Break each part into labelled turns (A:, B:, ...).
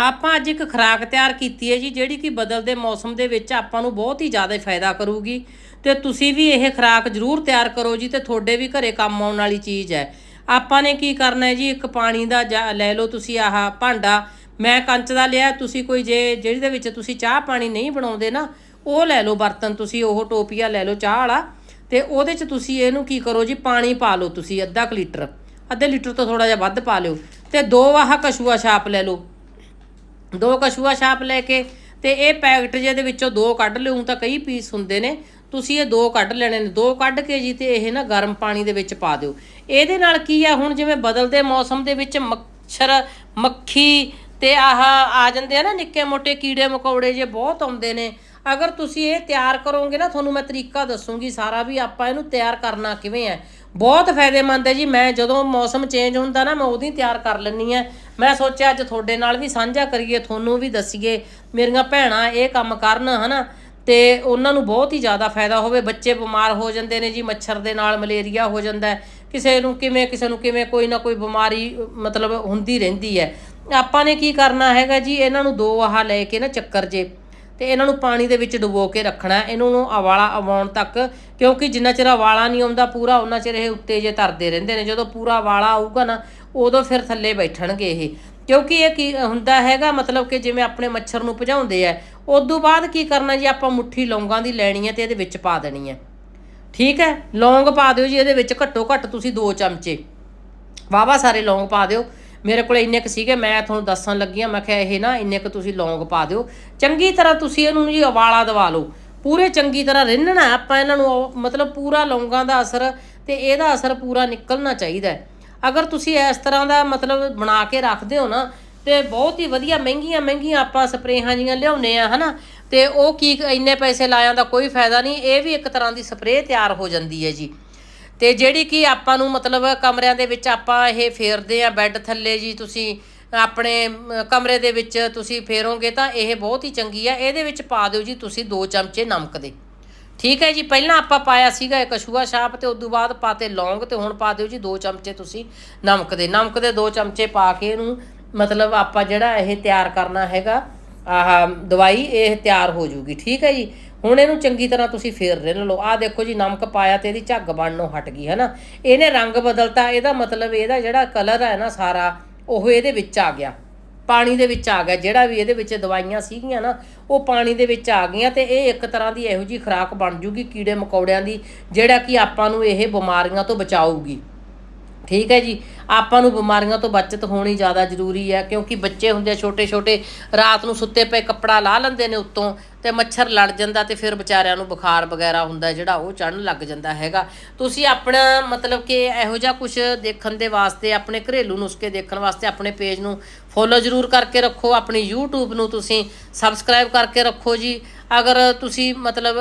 A: ਆਪਾਂ ਅੱਜ ਇੱਕ ਖੁਰਾਕ ਤਿਆਰ ਕੀਤੀ ਹੈ ਜੀ, ਜਿਹੜੀ ਕਿ ਬਦਲਦੇ ਮੌਸਮ ਦੇ ਵਿੱਚ ਆਪਾਂ ਨੂੰ ਬਹੁਤ ਹੀ ਜ਼ਿਆਦਾ ਫਾਇਦਾ ਕਰੂਗੀ। ਤੇ ਤੁਸੀਂ ਵੀ ਇਹ ਖੁਰਾਕ ਜ਼ਰੂਰ ਤਿਆਰ ਕਰੋ ਜੀ, ਤੇ ਤੁਹਾਡੇ ਵੀ ਘਰੇ ਕੰਮ ਆਉਣ ਵਾਲੀ ਚੀਜ਼ ਹੈ। ਆਪਾਂ ਨੇ ਕੀ ਕਰਨਾ ਹੈ ਜੀ, ਇੱਕ ਪਾਣੀ ਦਾ ਜਾ- ਲੈ ਲਓ ਤੁਸੀਂ ਆਹ ਭਾਂਡਾ। ਮੈਂ ਕੰਚ ਦਾ ਲਿਆ, ਤੁਸੀਂ ਕੋਈ ਜੇ, ਜਿਹਦੇ ਵਿੱਚ ਤੁਸੀਂ ਚਾਹ ਪਾਣੀ ਨਹੀਂ ਬਣਾਉਂਦੇ ਨਾ, ਉਹ ਲੈ ਲਓ ਬਰਤਨ ਤੁਸੀਂ, ਉਹ ਟੋਪੀਆ ਲੈ ਲਓ ਚਾਹ ਵਾਲਾ। ਤੇ ਉਹਦੇ 'ਚ ਤੁਸੀਂ ਇਹਨੂੰ ਕੀ ਕਰੋ ਜੀ, ਪਾਣੀ ਪਾ ਲਓ ਤੁਸੀਂ, ਅੱਧਾ ਕੁ ਲੀਟਰ। ਅੱਧੇ ਲੀਟਰ ਤੋਂ ਥੋੜਾ ਜਿਹਾ ਵੱਧ ਪਾ ਲਿਓ। ਤੇ ਦੋ ਆਹ ਕਸ਼ੂਆ ਛਾਪ ਲੈ ਲਓ। ਦੋ ਕਛੂਆ ਛਾਪ ਲੈ ਕੇ ਤੇ ਇਹ ਪੈਕਟ ਜਿਹੇ ਦੇ ਵਿੱਚੋਂ ਦੋ ਕੱਢ ਲਿਓ ਤਾਂ ਕਈ ਪੀਸ ਹੁੰਦੇ ਨੇ। ਤੁਸੀਂ ਇਹ ਦੋ ਕੱਢ ਲੈਣੇ ਨੇ, ਦੋ ਕੱਢ ਕੇ ਜੀ ਤੇ ਇਹ ਨਾ ਗਰਮ ਪਾਣੀ ਦੇ ਵਿੱਚ ਪਾ ਦਿਓ। ਇਹਦੇ ਨਾਲ ਕੀ ਆ, ਹੁਣ ਜਿਵੇਂ ਬਦਲਦੇ ਮੌਸਮ ਦੇ ਵਿੱਚ ਮੱਛਰ, ਮੱਖੀ ਤੇ ਆਹ ਆ ਜਾਂਦੇ ਆ ਨਾ, ਨਿੱਕੇ ਮੋਟੇ ਕੀੜੇ ਮਕੌੜੇ ਜੇ ਬਹੁਤ ਆਉਂਦੇ ਨੇ। ਅਗਰ ਤੁਸੀਂ ਇਹ ਤਿਆਰ ਕਰੋਗੇ ਨਾ, ਤੁਹਾਨੂੰ ਮੈਂ ਤਰੀਕਾ ਦੱਸੂਗੀ ਸਾਰਾ ਵੀ ਆਪਾਂ ਇਹਨੂੰ ਤਿਆਰ ਕਰਨਾ ਕਿਵੇਂ ਹੈ ਬਹੁਤ ਫਾਇਦੇਮੰਦ ਹੈ ਜੀ, ਮੈਂ ਜਦੋਂ ਮੌਸਮ ਚੇਂਜ ਹੁੰਦਾ ਨਾ, ਮੈਂ ਉਹਦੀ ਤਿਆਰ ਕਰ ਲੈਣੀ ਹੈ। ਮੈਂ ਸੋਚਿਆ ਅੱਜ ਤੁਹਾਡੇ ਨਾਲ ਵੀ ਸਾਂਝਾ ਕਰੀਏ, ਤੁਹਾਨੂੰ ਵੀ ਦੱਸੀਏ, ਮੇਰੀਆਂ ਭੈਣਾਂ ਇਹ ਕੰਮ ਕਰਨ, ਹਨਾ? ਤੇ ਉਹਨਾਂ ਨੂੰ ਬਹੁਤ ਹੀ ਜ਼ਿਆਦਾ ਫਾਇਦਾ ਹੋਵੇ, ਬੱਚੇ ਬਿਮਾਰ ਹੋ ਜਾਂਦੇ ਨੇ ਜੀ, ਮੱਛਰ ਦੇ ਨਾਲ ਮਲੇਰੀਆ ਹੋ ਜਾਂਦਾ ਕਿਸੇ ਨੂੰ ਕਿਵੇਂ, ਕਿਸੇ ਨੂੰ ਕਿਵੇਂ ਕੋਈ ਨਾ ਕੋਈ ਬਿਮਾਰੀ, ਮਤਲਬ ਹੁੰਦੀ ਰਹਿੰਦੀ ਹੈ। ਆਪਾਂ ਨੇ ਕੀ ਕਰਨਾ ਹੈਗਾ ਜੀ, ਇਹਨਾਂ ਨੂੰ ਦੋ ਆਹ ਲੈ ਕੇ ਨਾ ਚੱਕਰ ਜੇ। ਤੇ ਇਹਨਾਂ ਨੂੰ ਪਾਣੀ ਦੇ ਵਿੱਚ ਡੁਬੋ ਕੇ ਰੱਖਣਾ ਹੈ। ਇਹਨੂੰ ਨੂੰ ਅਵਾਲਾ ਆਉਣ ਤੱਕ, ਕਿਉਂਕਿ ਜਿੰਨਾ ਚਿਰ ਅਵਾਲਾ ਨਹੀਂ ਆਉਂਦਾ ਪੂਰਾ ਉਹਨਾਂ ਚਿਰ ਇਹ ਉੱਤੇ ਜੇ ਤਰਦੇ ਰਹਿੰਦੇ ਨੇ। ਜਦੋਂ ਪੂਰਾ ਅਵਾਲਾ ਆਊਗਾ ਨਾ, ਉਦੋਂ ਫਿਰ ਥੱਲੇ ਬੈਠਣਗੇ ਇਹ। ਕਿਉਂਕਿ ਇਹ ਕੀ ਹੁੰਦਾ ਹੈਗਾ, ਮਤਲਬ ਕਿ ਜਿਵੇਂ ਆਪਣੇ ਮੱਛਰ ਨੂੰ ਭਜਾਉਂਦੇ ਆ, ਉਦੋਂ ਬਾਅਦ ਕੀ ਕਰਨਾ ਜੀ, ਆਪਾਂ ਮੁੱਠੀ ਲੌਂਗਾਂ ਦੀ ਲੈਣੀ ਹੈ ਤੇ ਇਹਦੇ ਵਿੱਚ ਪਾ ਦੇਣੀ ਹੈ। ਠੀਕ ਹੈ? ਲੌਂਗ ਪਾ ਦਿਓ ਜੀ, ਇਹਦੇ ਵਿੱਚ ਘੱਟੋ ਘੱਟ ਤੁਸੀਂ 2 ਚਮਚੇ। ਵਾਵਾ ਸਾਰੇ ਲੌਂਗ ਪਾ ਦਿਓ। ਮੇਰੇ ਕੋਲ ਇੰਨੇ ਕੁ ਸੀਗੇ, ਮੈਂ ਤੁਹਾਨੂੰ ਦੱਸਣ ਲੱਗੀ ਆ ਮੈਂ ਕਿਹਾ ਇਹ ਨਾ ਇੰਨੇ ਕੁ ਤੁਸੀਂ ਲੌਂਗ ਪਾ ਦਿਓ। ਚੰਗੀ ਤਰ੍ਹਾਂ ਤੁਸੀਂ ਇਹਨੂੰ ਜੀ ਉਬਾਲਾ ਦਵਾ ਲਓ। ਪੂਰੇ ਚੰਗੀ ਤਰ੍ਹਾਂ ਰਿੰਨਣਾ ਆਪਾਂ ਇਹਨਾਂ ਨੂੰ ਉਹ- ਮਤਲਬ ਪੂਰਾ ਲੌਂਗਾਂ ਦਾ ਅਸਰ ਤੇ ਇਹਦਾ ਅਸਰ ਪੂਰਾ ਨਿਕਲਣਾ ਚਾਹੀਦਾ ਅਗਰ ਤੁਸੀਂ ਇਸ ਤਰ੍ਹਾਂ ਦਾ ਮਤਲਬ ਬਣਾ ਕੇ ਰੱਖਦੇ ਹੋ ਨਾ, ਤੇ ਬਹੁਤ ਹੀ ਵਧੀਆ ਮਹਿੰਗੀਆਂ ਮਹਿੰਗੀਆਂ ਆਪਾਂ ਸਪਰੇਹਾਂ ਜੀਆਂ ਲਿਆਉਨੇ ਆ ਹਨਾ? ਤੇ ਉਹ ਕੀ ਇੰਨੇ ਪੈਸੇ ਲਾਇਆ ਦਾ ਕੋਈ ਫਾਇਦਾ ਨਹੀਂ, ਇਹ ਵੀ ਇੱਕ ਤਰ੍ਹਾਂ ਦੀ ਸਪਰੇਅ ਤਿਆਰ ਹੋ ਜਾਂਦੀ ਹੈ ਜੀ। ਤੇ ਜਿਹੜੀ ਕਿ ਆਪਾਂ ਨੂੰ ਮਤਲਬ ਕਮਰਿਆਂ ਦੇ ਵਿੱਚ ਆਪਾਂ ਇਹ ਫੇਰਦੇ ਆ ਬੈੱਡ ਥੱਲੇ ਜੀ, ਤੁਸੀਂ ਆਪਣੇ ਕਮਰੇ ਦੇ ਵਿੱਚ ਤੁਸੀਂ ਫੇਰੋਗੇ ਤਾਂ ਇਹ ਬਹੁਤ ਹੀ ਚੰਗੀ ਆ। ਇਹਦੇ ਵਿੱਚ ਪਾ ਦਿਓ ਜੀ ਤੁਸੀਂ 2 ਚਮਚੇ ਨਮਕ ਦੇ। ਠੀਕ ਹੈ ਜੀ, ਪਹਿਲਾਂ ਆਪਾਂ ਪਾਇਆ ਸੀਗਾ ਇੱਕ ਕਸ਼ੂਆ ਛਾਪ ਤੇ ਉਦੋਂ ਬਾਅਦ ਪਾਤੇ ਲੌਂਗ ਤੇ ਹੁਣ ਪਾ ਦਿਓ ਜੀ 2 ਚਮਚੇ ਤੁਸੀਂ ਨਮਕ ਦੇ। ਨਮਕ ਦੇ 2 ਚਮਚੇ ਪਾ ਕੇ ਇਹਨੂੰ ਮਤਲਬ ਆਪਾਂ ਜਿਹੜਾ ਇਹ ਤਿਆਰ ਕਰਨਾ ਹੈਗਾ, ਆਹ ਦਵਾਈ ਇਹ ਤਿਆਰ ਹੋ ਜੂਗੀ। ਠੀਕ ਹੈ ਜੀ ਹੁਣ ਇਹਨੂੰ ਚੰਗੀ ਤਰ੍ਹਾਂ ਤੁਸੀਂ ਫੇਰ ਰਿੰਨ ਲਓ। ਆਹ ਦੇਖੋ ਜੀ, ਨਮਕ ਪਾਇਆ ਤੇ ਇਹਦੀ ਝੱਗ ਬਣਨੋਂ ਹਟ ਗਈ ਹੈ ਨਾ ਇਹਨੇ ਰੰਗ ਬਦਲਤਾ, ਇਹਦਾ ਮਤਲਬ ਇਹਦਾ ਜਿਹੜਾ ਕਲਰ ਹੈ ਨਾ ਸਾਰਾ, ਉਹ ਇਹਦੇ ਵਿੱਚ ਆ ਗਿਆ। ਪਾਣੀ ਦੇ ਵਿੱਚ ਆ ਗਿਆ। ਜਿਹੜਾ ਵੀ ਇਹਦੇ ਵਿੱਚ ਦਵਾਈਆਂ ਸੀਗੀਆਂ ਨਾ, ਉਹ ਪਾਣੀ ਦੇ ਵਿੱਚ ਆ ਗਈਆਂ ਤੇ ਇਹ ਇੱਕ ਤਰ੍ਹਾਂ ਦੀ ਇਹੋ ਜੀ ਖੁਰਾਕ ਬਣ ਜੂਗੀ ਕੀੜੇ ਮਕੌੜਿਆਂ ਦੀ, ਜਿਹੜਾ ਕਿ ਆਪਾਂ ਨੂੰ ਇਹ ਬਿਮਾਰੀਆਂ ਤੋਂ ਬਚਾਊਗੀ। ਠੀਕ ਹੈ ਜੀ? ਆਪਾਂ ਨੂੰ ਬਿਮਾਰੀਆਂ ਤੋਂ ਬਚਤ ਹੋਣੀ ਜ਼ਿਆਦਾ ਜ਼ਰੂਰੀ ਹੈ, ਕਿਉਂਕਿ ਬੱਚੇ ਹੁੰਦੇ ਆ ਛੋਟੇ ਛੋਟੇ, ਰਾਤ ਨੂੰ ਸੁੱਤੇ ਪਏ ਕੱਪੜਾ ਲਾ ਲੈਂਦੇ ਨੇ ਉੱਤੋਂ ਤੇ ਮੱਛਰ ਲੜ ਜਾਂਦਾ ਤੇ ਫਿਰ ਵਿਚਾਰਿਆਂ ਨੂੰ ਬੁਖਾਰ ਵਗੈਰਾ ਹੁੰਦਾ ਜਿਹੜਾ ਉਹ ਚੜਨ ਲੱਗ ਜਾਂਦਾ ਹੈਗਾ। ਤੁਸੀਂ ਆਪਣਾ ਮਤਲਬ ਕਿ ਇਹੋ ਜਿਹਾ ਕੁਝ ਦੇਖਣ ਦੇ ਵਾਸਤੇ, ਆਪਣੇ ਘਰੇਲੂ ਨੁਸਖੇ ਦੇਖਣ ਵਾਸਤੇ ਆਪਣੇ ਪੇਜ ਨੂੰ ਫੋਲੋ ਜ਼ਰੂਰ ਕਰਕੇ ਰੱਖੋ, ਆਪਣੀ YouTube ਨੂੰ ਤੁਸੀਂ ਸਬਸਕ੍ਰਾਈਬ ਕਰਕੇ ਰੱਖੋ ਜੀ। ਅਗਰ ਤੁਸੀਂ ਮਤਲਬ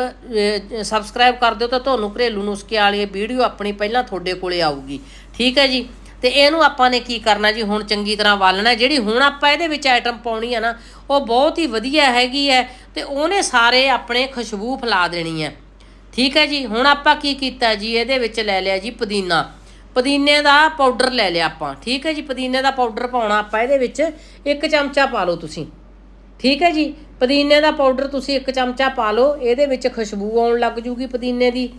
A: ਸਬਸਕ੍ਰਾਈਬ ਕਰ ਦਿਓ ਤਾਂ ਤੁਹਾਨੂੰ ਘਰੇਲੂ ਨੁਸਖੇ ਵਾਲੀ ਵੀਡੀਓ ਆਪਣੀ ਪਹਿਲਾਂ ਤੁਹਾਡੇ ਕੋਲੇ ਆਊਗੀ। ਠੀਕ ਹੈ ਜੀ? ਤੇ ਇਹਨੂੰ ਆਪਾਂ ਨੇ ਕੀ ਕਰਨਾ ਜੀ? ਹੁਣ ਚੰਗੀ ਤਰ੍ਹਾਂ ਵਾਲਣਾ ਜਿਹੜੀ ਹੁਣ ਆਪਾਂ ਇਹਦੇ ਵਿੱਚ ਆਈਟਮ ਪਾਉਣੀ ਆ ਨਾ, ਉਹ ਬਹੁਤ ਹੀ ਵਧੀਆ ਹੈਗੀ ਹੈ ਤੇ ਉਹਨੇ ਸਾਰੇ ਆਪਣੇ ਖੁਸ਼ਬੂ ਫੈਲਾ ਦੇਣੀ ਹੈ। ਠੀਕ ਹੈ ਜੀ? ਹੁਣ ਆਪਾਂ ਕੀ ਕੀਤਾ ਜੀ? ਇਹਦੇ ਵਿੱਚ ਲੈ ਲਿਆ ਜੀ ਪੁਦੀਨਾ। ਪੁਦੀਨੇ ਦਾ ਪਾਊਡਰ ਲੈ ਲਿਆ ਆਪਾਂ। ਠੀਕ ਹੈ ਜੀ? ਪੁਦੀਨੇ ਦਾ ਪਾਊਡਰ ਪਾਉਣਾ ਆਪਾਂ ਇਹਦੇ ਵਿੱਚ। ਇੱਕ ਚਮਚਾ ਪਾ ਲਓ ਤੁਸੀਂ। ਠੀਕ ਹੈ ਜੀ? ਪੁਦੀਨੇ ਦਾ ਪਾਊਡਰ ਤੁਸੀਂ ਇੱਕ ਚਮਚਾ ਪਾ ਲਓ। ਇਹਦੇ ਵਿੱਚ ਖੁਸ਼ਬੂ ਆਉਣ ਲੱਗ ਜੂਗੀ ਪੁਦੀਨੇ ਦੀ।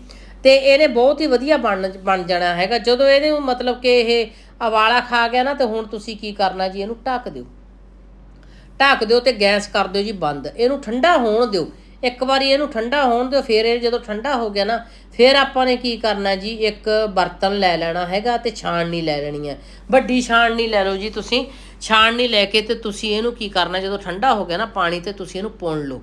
A: ਤੇ ਇਹਨੇ ਬਹੁਤ ਹੀ ਵਧੀਆ ਬਣ ਬਣ ਜਾਣਾ ਹੈਗਾ। ਜਦੋਂ ਇਹਦੇ ਮਤਲਬ ਕਿ ਇਹ ਉਬਾਲਾ ਖਾ ਗਿਆ ਨਾ, ਤੇ ਹੁਣ ਤੁਸੀਂ ਕੀ ਕਰਨਾ ਜੀ? ਇਹਨੂੰ ਢੱਕ ਦਿਓ। ਢੱਕ ਦਿਓ ਤੇ ਗੈਸ ਕਰ ਦਿਓ ਜੀ ਬੰਦ। ਇਹਨੂੰ ਠੰਡਾ ਹੋਣ ਦਿਓ। ਇੱਕ ਵਾਰੀ ਇਹਨੂੰ ਠੰਡਾ ਹੋਣ ਦਿਓ, ਫਿਰ ਇਹ ਜਦੋਂ ਠੰਡਾ ਹੋ ਗਿਆ ਨਾ, ਫਿਰ ਆਪਾਂ ਨੇ ਕੀ ਕਰਨਾ ਜੀ? ਇੱਕ ਬਰਤਨ ਲੈ ਲੈਣਾ ਹੈਗਾ ਤੇ ਛਾਣਨੀ ਲੈ ਲੈਣੀ ਹੈ। ਵੱਡੀ ਛਾਣਨੀ ਲੈ ਲਓ ਜੀ ਤੁਸੀਂ। ਛਾਣਨੀ ਲੈ ਕੇ ਤੇ ਤੁਸੀਂ ਇਹਨੂੰ ਕੀ ਕਰਨਾ, ਜਦੋਂ ਠੰਡਾ ਹੋ ਗਿਆ ਨਾ ਪਾਣੀ ਤੇ ਤੁਸੀਂ ਇਹਨੂੰ ਪੁਣ ਲਓ।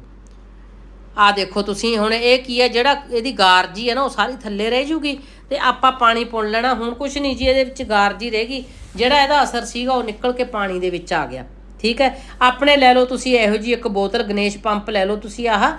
A: ਆ ਦੇਖੋ ਤੁਸੀਂ ਹੁਣ ਇਹ ਕੀ ਹੈ, ਜਿਹੜਾ ਇਹਦੀ ਗਾਰਜੀ ਹੈ ਨਾ, ਉਹ ਸਾਰੀ ਥੱਲੇ ਰਹਿ ਜੂਗੀ ਤੇ ਆਪਾਂ ਪਾਣੀ ਪੁਣ ਲੈਣਾ, ਹੁਣ ਕੁਛ ਨਹੀਂ ਜੀ, ਇਹਦੇ ਵਿੱਚ ਗਾਰਜੀ ਰਹੇਗੀ ਜਿਹੜਾ ਇਹਦਾ ਅਸਰ ਸੀਗਾ, ਉਹ ਨਿਕਲ ਕੇ ਪਾਣੀ ਦੇ ਵਿੱਚ ਆ ਗਿਆ। ਠੀਕ ਹੈ? ਆਪਣੇ ਲੈ ਲਓ ਤੁਸੀਂ ਇਹੋ ਜੀ ਇੱਕ ਬੋਤਲ, ਗਣੇਸ਼ ਪੰਪ ਲੈ ਲਓ ਤੁਸੀਂ ਆਹ।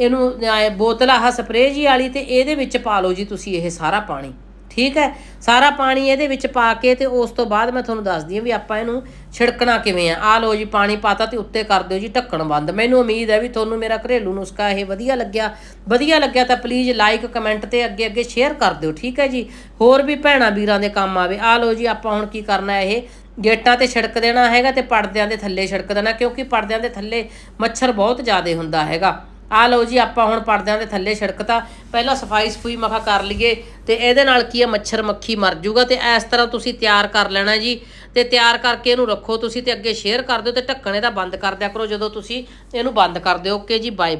A: ਇਹਨੂੰ ਬੋਤਲ, ਆਹ ਸਪਰੇਅ ਜੀ ਵਾਲੀ ਤੇ ਇਹਦੇ ਵਿੱਚ ਪਾ ਲਓ ਜੀ ਤੁਸੀਂ ਇਹ ਸਾਰਾ ਪਾਣੀ। ਠੀਕ ਹੈ? ਸਾਰਾ ਪਾਣੀ ਇਹਦੇ ਵਿੱਚ ਪਾ ਕੇ ਤੇ ਉਸ ਤੋਂ ਬਾਅਦ ਮੈਂ ਤੁਹਾਨੂੰ ਦੱਸਦੀ ਹਾਂ ਵੀ ਆਪਾਂ ਇਹਨੂੰ ਛਿੜਕਣਾ ਕਿਵੇਂ ਆ। ਆ ਲਓ ਜੀ, ਪਾਣੀ ਪਾਤਾ ਤੇ ਉੱਤੇ ਕਰ ਦਿਓ ਜੀ, ਢੱਕਣ ਬੰਦ। ਮੈਨੂੰ ਉਮੀਦ ਹੈ ਵੀ ਤੁਹਾਨੂੰ ਮੇਰਾ ਘਰੇਲੂ ਨੁਸਖਾ ਇਹ ਵਧੀਆ ਲੱਗਿਆ। ਵਧੀਆ ਲੱਗਿਆ ਤਾਂ ਪਲੀਜ਼ ਲਾਈਕ ਕਮੈਂਟ ਤੇ ਅੱਗੇ ਅੱਗੇ ਸ਼ੇਅਰ ਕਰ ਦਿਓ, ਠੀਕ ਹੈ ਜੀ? ਹੋਰ ਵੀ ਭੈਣਾਂ ਵੀਰਾਂ ਦੇ ਕੰਮ ਆਵੇ। ਆ ਲਓ ਜੀ, ਆਪਾਂ ਹੁਣ ਕੀ ਕਰਨਾ ਇਹ? ਗੇਟਾਂ ਤੇ ਛਿੜਕ ਦੇਣਾ ਹੈਗਾ ਤੇ ਪਰਦਿਆਂ ਦੇ ਥੱਲੇ ਛਿੜਕ ਦੇਣਾ, ਕਿਉਂਕਿ ਪਰਦਿਆਂ ਦੇ ਥੱਲੇ ਮੱਛਰ ਬਹੁਤ ਜ਼ਿਆਦਾ ਹੁੰਦਾ ਹੈਗਾ। ਆ ਲਓ ਜੀ, ਆਪਾਂ ਹੁਣ ਪਰਦਿਆਂ ਦੇ ਥੱਲੇ ਛਿੜਕਤਾ। ਪਹਿਲਾਂ ਸਫ਼ਾਈ ਸਫੂਈ ਮਖਾ ਕਰ ਲਈਏ ਤੇ ਇਹਦੇ ਨਾਲ ਕੀ ਆ, ਮੱਛਰ ਮੱਖੀ ਮਰ ਜਾਊਗਾ ਤੇ ਇਸ ਤਰ੍ਹਾਂ ਤੁਸੀਂ ਤਿਆਰ ਕਰ ਲੈਣਾ ਜੀ। ਤੇ ਤਿਆਰ ਕਰਕੇ ਇਹਨੂੰ ਰੱਖੋ ਤੁਸੀਂ ਤੇ ਅੱਗੇ ਸ਼ੇਅਰ ਕਰ ਦਿਓ ਤੇ ਢੱਕਣ ਇਹਦਾ ਬੰਦ ਕਰ ਦਿਆ ਕਰੋ ਜਦੋਂ ਤੁਸੀਂ ਇਹਨੂੰ ਬੰਦ ਕਰ ਦਿਓ ਓਕੇ ਜੀ ਬਾਏ